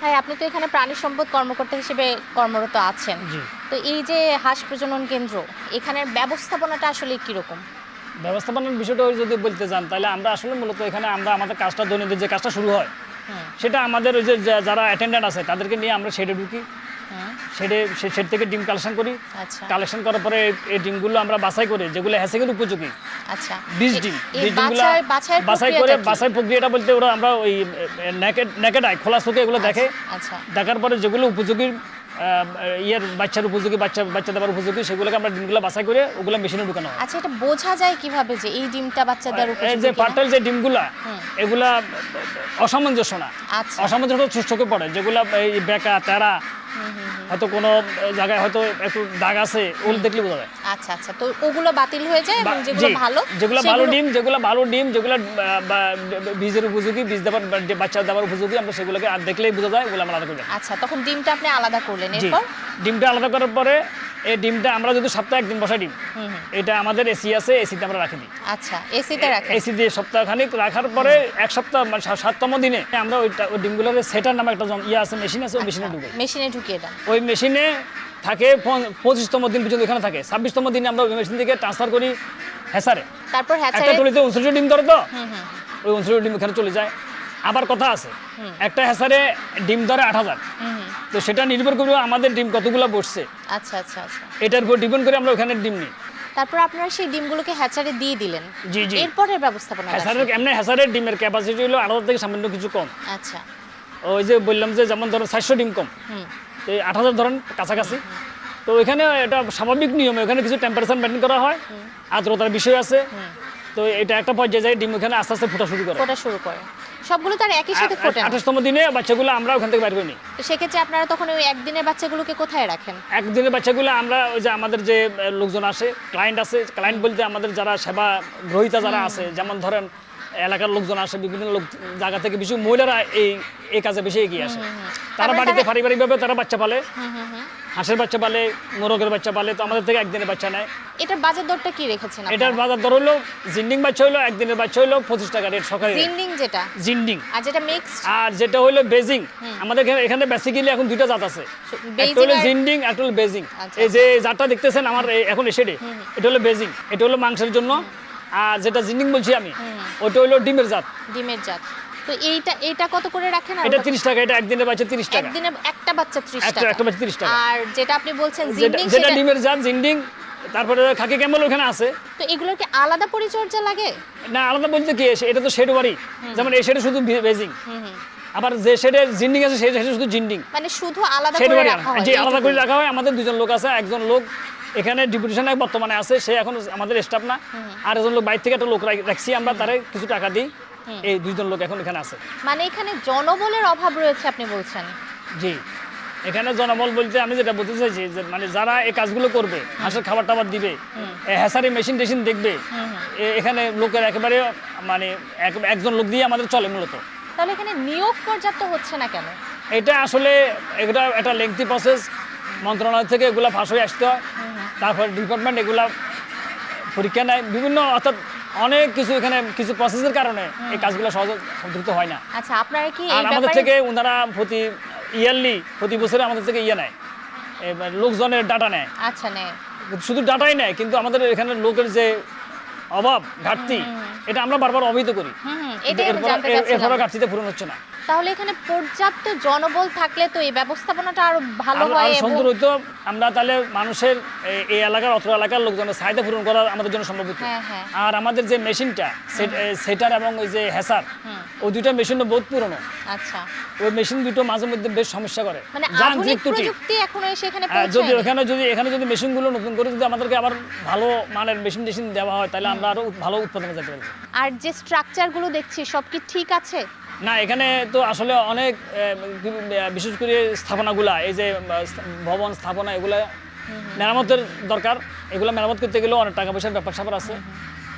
হ্যাঁ আপনি তো এখানে প্রাণী সম্পদ কর্মকর্তা হিসেবে কর্মরত আছেন। জি। তো এই যে হাঁস প্রজনন কেন্দ্র এখানের ব্যবস্থাপনাটা আসলে কীরকম? ব্যবস্থাপনার বিষয়টা যদি বলতে যান তাহলে আমরা আসলে মূলত এখানে আমরা আমাদের কাজটা দৈনন্দিন যে কাজটা শুরু হয় সেটা আমাদের ওই যে যারা অ্যাটেন্ডেন্ট আছে তাদেরকে নিয়ে আমরা সেটা ঢুকি। থেকে ডিম কালেকশন করি। আচ্ছা। কালেকশন করার পরে এই- ডিমগুলো আমরা বাছাই করে যেগুলো উপযোগী। আচ্ছা। বীজ ডিম। এই ডিমগুলো বাছাই করে বাছাই প্রক্রিয়াটা বলতে ওরা আমরা ওই নেকেড নেকেড আই খোলা চোখে এগুলো দেখে। আচ্ছা দেখার পরে যেগুলো উপযোগী ইয়ের বাচ্চার উপযোগী বাচ্চা বাচ্চা দেওয়ার উপযোগী সেগুলোকে আমরা ডিমগুলো বাছাই করে ওগুলো মেশিনে ঢুকানো হয়। আচ্ছা এটা বোঝা যায় কীভাবে যে এই ডিমটা বাচ্চাদের এই উপযোগী যে? পার্টাল যে ডিমগুলা। এগুলা অসামঞ্জস্য না। আচ্ছা। অসামঞ্জস্য চোখে পড়ে যেগুলা এই বেকা তেরা। হয়তো কোনো জায়গায় হয়তো একটু দাগ আছে ওগুলো দেখলে বোঝা যায়। আচ্ছা আচ্ছা। তো ওগুলো বাতিল হয়ে যায় এবং যেগুলো ভালো যেগুলো ভালো ডিম যেগুলো ভালো ডিম যেগুলো বীজের উপযোগী বীজ দেবার বাচ্চা দেবার উপযোগী আমরা সেগুলোকে আর দেখলেই বোঝা যায় ওগুলো আমরা আলাদা করে। আচ্ছা তখন ডিমটা আপনি আলাদা করলেন এরপর? ডিমটা আলাদা করার পরে এই ডিমটা আমরা যদি সপ্তাহে একদিন বসাই ডিম এটা আমাদের এসি আছে এসিতে আমরা রাখি দিই। আচ্ছা এসিতে রাখেন। এসি দিয়ে সপ্তাহখানিক রাখার পরে এক সপ্তাহ মানে সাততম দিনে আমরা ওইটা ওই ডিমগুলোর সেটার নামে একটা ইয়ে আছে মেশিন আছে ওই মেশিনে ঢুকে মেশিনে ঢুকিয়ে দেন। ওই মেশিনে থাকে পঁচিশতম দিন পর্যন্ত এখানে থাকে। ছাব্বিশতম দিনে আমরা ওই মেশিন থেকে ট্রান্সফার করি হেসারে তারপর একটা টলিতে উনত্রিশ ডিম ধরে তো? হুম হুম। ওই উনত্রিশ ডিম এখানে চলে যায়। আবার কথা আছে একটা হেসারে ডিম ধরে আট হাজার। তো সেটা নির্ভর করবে আমাদের ডিম কতগুলো বসছে। আচ্ছা আচ্ছা আচ্ছা। এটার উপর ডিপেন্ড করে আমরা ওখানে ডিম নিই। তারপর আপনারা সেই ডিমগুলোকে হ্যাচারে দিয়ে দিলেন। জি জি। এরপরের ব্যবস্থাপনা হেসারের এমনি হেসারের ডিমের ক্যাপাসিটি হলো হাজার থেকে সামান্য কিছু কম। আচ্ছা। ওই যে বললাম যে যেমন ধরো চারশো ডিম কম। এই আট হাজার ধরেন কাছাকাছি। তো এখানে এটা স্বাভাবিক নিয়ম এখানে কিছু টেম্পারেচার মেনটেন করা হয়। আর্দ্রতার বিষয় আছে। তো এটা একটা পর্যায়ে যায় ডিম এখানে আস্তে আস্তে ফোটা শুরু করে। ফোটা শুরু করে। সবগুলো তো আর একই সাথে ফোটে না। আঠাশতম দিনে বাচ্চাগুলো আমরা ওখান থেকে বের করে নিই তো সেক্ষেত্রে আপনারা তখন ওই একদিনের বাচ্চাগুলোকে কোথায় রাখেন? একদিনের বাচ্চাগুলো আমরা ওই যে আমাদের যে লোকজন আসে ক্লায়েন্ট আছে ক্লায়েন্ট বলতে আমাদের যারা সেবা গ্রহীতা যারা আছে যেমন ধরেন এলাকার লোকজন আসে বিভিন্ন লোক জায়গা থেকে বেশি মহিলারা এই এই কাজে বেশি এগিয়ে আসে। তারা বাড়িতে পারিবারিকভাবে তারা বাচ্চা পালে। হাঁসের বাচ্চা পালে মোরগের বাচ্চা পালে তো আমাদের থেকে একদিনের বাচ্চা নেয়। এটার বাজার দরটা কি রেখেছেন এটার বাজার দর হলো জিন্ডিং বাচ্চা হলো একদিনের বাচ্চা হলো পঁচিশ টাকা রেট সকালে জিন্ডিং যেটা? জিন্ডিং। আর যেটা মিক্সড আর যেটা হলো বেজিং। আমাদের এখানে এখানে বেসিক্যালি এখন দুইটা জাত আছে। একটা হলো জিন্ডিং একটা হলো বেজিং। আচ্ছা, এই যে জাতটা দেখতেছেন আমার এখন এসে এটা হলো বেজিং। এটা হলো মাংসের জন্য। আর যেটা জিন্ডিং বলছি আমি ওটা হলো ডিমের জাত। ডিমের জাত। তো এইটা এইটা কত করে রাখেন এটা ওটা- তিরিশ টাকা এটা একদিনের বাচ্চা তিরিশ টাকা। একদিনে একটা বাচ্চা 30 টাকা। একটা বাচ্চা তিরিশ টাকা। আর যেটা আপনি বলছেন জিন্ডিং যেটা ডিমের জাত জিন্ডিং তারপরে খাকি ক্যামেল ওখানে আছে। তো এগুলোর কি আলাদা পরিচর্যা লাগে? না আলাদা বলতে কি এসে- এটা তো শেড বাড়ি যেমন এই শেডে শুধু বেজিং হুম হুম। আবার যে শেডে জিন্ডিং আছে সেই শেডে শুধু জিন্ডিং। মানে শুধু আলাদা করে রাখা হয় জি আলাদা করে। রাখা হয় আমাদের দুজন লোক আছে একজন লোক এখানে ডিপুটেশনে বর্তমানে আছে সে এখন আমাদের স্টাফ না। আর একজন লোক বাইরে থেকে একটা লোক রাখছি আমরা তারে কিছু টাকা দিই। এই দুইজন লোক এখন এখানে আছে। মানে এখানে জনবলের অভাব রয়েছে আপনি বলছেন? জি। এখানে জনবল বলতে আমি যেটা বলতে চাইছি যে মানে যারা এই কাজগুলো করবে হাঁসের খাবার টাবার দিবে হ্যাসারি মেশিন টেশিন দেখবে এখানে লোকের একেবারে মানে একজন লোক দিয়ে আমাদের চলে মূলত। তাহলে এখানে নিয়োগ পর্যাপ্ত হচ্ছে না কেন? এটা আসলে এটা একটা লেংথি প্রসেস মন্ত্রণালয় থেকে এগুলা ফাঁস হয়ে আসতে হয়। তারপর ডিপার্টমেন্ট এগুলা পরীক্ষা নেয়। বিভিন্ন অর্থাৎ অনেক কিছু এখানে কিছু প্রসেসের কারণে এই কাজগুলো সহজে দ্রুত হয় না। আচ্ছা আপনারা কি আর আমাদের থেকে ওনারা প্রতি ইয়ারলি প্রতি বছরে আমাদের থেকে ইয়ে নেয়। লোকজনের ডাটা নেয়। আচ্ছা নে শুধু ডাটাই নেয় কিন্তু আমাদের এখানে লোকের যে অভাব ঘাটতি এটা আমরা বারবার অবহিত করি। এরপর ঘাটতিতে পূরণ হচ্ছে না। তাহলে এখানে পর্যাপ্ত জনবল থাকলে তো এই ব্যবস্থাপনাটা আরও ভালো হয় এবং সুন্দর হইতো আমরা তাহলে মানুষের এই- এলাকার অত্র এলাকার লোকজনের চাহিদা পূরণ করা আমাদের জন্য সম্ভব হতো হ্যাঁ হ্যাঁ। আর আমাদের যে মেশিনটা সেটার এবং ওই যে হেসার ওই দুটো মেশিনও বহুত পুরনো। আচ্ছা। ওই মেশিন দুটো মাঝে মধ্যে বেশ সমস্যা করে। মানে যান্ত্রিক ত্রুটি। প্রযুক্তি এখনও এসে এখানে যদি ওখানে যদি এখানে যদি মেশিনগুলো নতুন করে যদি আমাদেরকে আবার ভালো মানের মেশিন টেশিন দেওয়া হয় তাহলে আমরা আরও ভালো উৎপাদনে যেতে পারব। আর যে স্ট্রাকচারগুলো দেখছি সব কি ঠিক আছে? না এখানে তো আসলে অনেক বিশেষ করে স্থাপনাগুলা এই যে ভবন স্থাপনা এগুলা মেরামতের দরকার। এগুলো মেরামত করতে গেলেও অনেক টাকা পয়সার ব্যাপার স্যাপার আছে।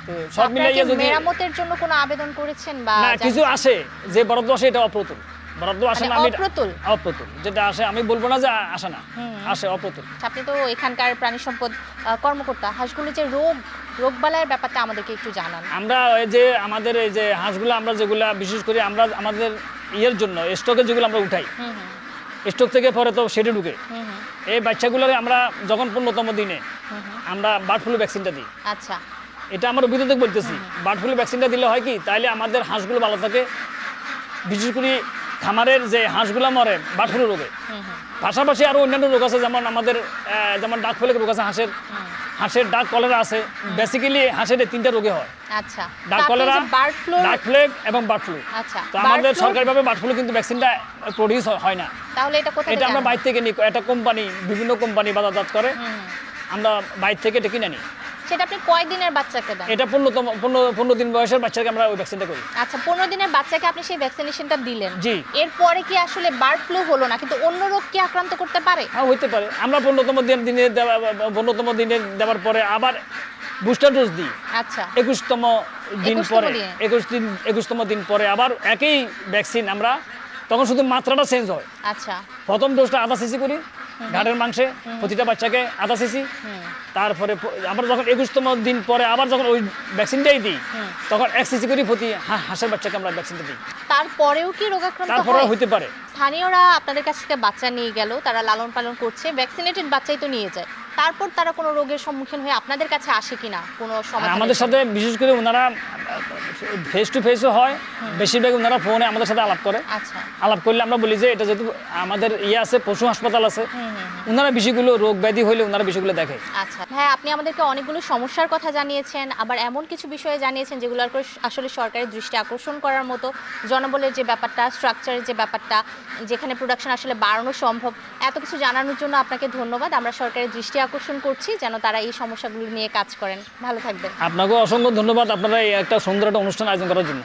তো সব মিলিয়ে যদি মেরামতের জন্য কোনো আবেদন করেছেন বা না কিছু আসে যে বরাদ্দ আসে এটা অপ্রতুল। বরাদ্দ আসে মানে না আমি অপ্রতুল? অপ্রতুল। যেটা আসে আমি বলব না যে আসে না আসে অপ্রতুল। আপনি তো এখানকার প্রাণী সম্পদ কর্মকর্তা। হাঁসগুলো যে রোগ রোগবালাইয়ের ব্যাপারটা আমাদেরকে একটু জানান। আমরা এই যে আমাদের এই যে হাঁসগুলো আমরা যেগুলা বিশেষ করে আমরা আমাদের ইয়ের জন্য স্টকে যেগুলো আমরা উঠাই স্টক থেকে পরে তো সেটে ঢুকে। এই বাচ্চাগুলোকে আমরা যখন পূর্ণতম দিনে। আমরা বার্ড ফ্লু ভ্যাকসিনটা দিই। আচ্ছা। এটা আমার অভিজ্ঞতা বলতেছি। বার্ড ফ্লু ভ্যাকসিনটা দিলে হয় কি তাইলে আমাদের হাঁসগুলো ভালো থাকে। বিশেষ করে খামারের যে হাঁসগুলো মরে ফ্লু রোগে। পাশাপাশি আরও অন্যান্য রোগ আছে যেমন আমাদের যেমন ডাক ফেলে রোগ আছে হাঁসের। হাঁসের ডাক কলেরা আছে। বেসিক্যালি হাঁসের তিনটা রোগে হয়। আচ্ছা। Duck cholera bird flu duck plague এবং বার্ড ফ্লু। আচ্ছা। তো আমাদের সরকারিভাবে বার্ড ফ্লু কিন্তু ভ্যাকসিনটা প্রডিউস হয় না। তাহলে এটা কোথা এটা থেকে আমরা বাইরে থেকে নিই একটা কোম্পানি বিভিন্ন কোম্পানি বাজারজাত করে। আমরা বাইরে থেকে এটা কিনে নিই। সেটা আপনি কয় দিনের বাচ্চাকে দেন? এটা পনেরোতম পনেরো পনেরো দিন বয়সের বাচ্চাকে আমরা ওই ভ্যাকসিনটা করি। আচ্ছা পনেরো দিনের বাচ্চাকে আপনি সেই ভ্যাকসিনেশনটা দিলেন। জি। এরপরে কি আসলে বার্ড ফ্লু হলো না কিন্তু অন্য রোগ কি আক্রান্ত করতে পারে? হ্যাঁ হইতে পারে। আমরা পনেরোতম দিন দিনে দেওয়া পনেরোতম দিনে দেওয়ার পরে আবার বুস্টার ডোজ দিই। আচ্ছা। একুশতম দিন পরে দিনে। একুশ দিন একুশতম দিন পরে আবার একই ভ্যাকসিন আমরা তখন শুধু মাত্রাটা চেঞ্জ হয়। আচ্ছা। প্রথম ডোজটা আধা সিসি করি ঘাটের মাংসে প্রতিটা বাচ্চাকে আধা সিসি। তারপরে আমরা যখন একুশতম দিন পরে আবার যখন ওই ভ্যাকসিনটাই দিই তখন এক সিসি করে প্রতি হাঁসের বাচ্চাকে আমরা ভ্যাকসিনটা দিই। তারপরেও কি রোগাক্রান্ত তারপরে হতে হইতে পারে। স্থানীয়রা আপনাদের কাছ থেকে বাচ্চা নিয়ে গেল তারা লালন পালন করছে ভ্যাকসিনেটেড বাচ্চাই তো নিয়ে যায়। তারপর তারা কোনো রোগের সম্মুখীন হয়ে আপনাদের কাছে আসে কিনা? কোনো সমাধান আমাদের সাথে বিশেষ করে ওনারা ফেস টু ফেসও হয়। বেশিরভাগ ওনারা ফোনে আমাদের সাথে আলাপ করে। আচ্ছা। আলাপ করলে আমরা বলি যে এটা যেহেতু আমাদের ইয়ে আছে পশু হাসপাতাল আছে। ওনারা বিষয়গুলো রোগ ব্যাধি হলে ওনারা বিষয়গুলো দেখে। আচ্ছা। হ্যাঁ আপনি আমাদেরকে অনেকগুলো সমস্যার কথা জানিয়েছেন আবার এমন কিছু বিষয়ে জানিয়েছেন যেগুলো আর আসলে সরকারের দৃষ্টি আকর্ষণ করার মতো। জনবলের যে ব্যাপারটা স্ট্রাকচারের যে ব্যাপারটা যেখানে প্রোডাকশন আসলে বাড়ানো সম্ভব এত কিছু জানানোর জন্য আপনাকে ধন্যবাদ। আমরা সরকারের দৃষ্টি আকর্ষণ করছি যেন তারা এই সমস্যাগুলো নিয়ে কাজ করেন। ভালো থাকবেন। আপনাকেও অসংখ্য ধন্যবাদ। আপনারা এই একটা সুন্দর একটা অনুষ্ঠান আয়োজন করার জন্য।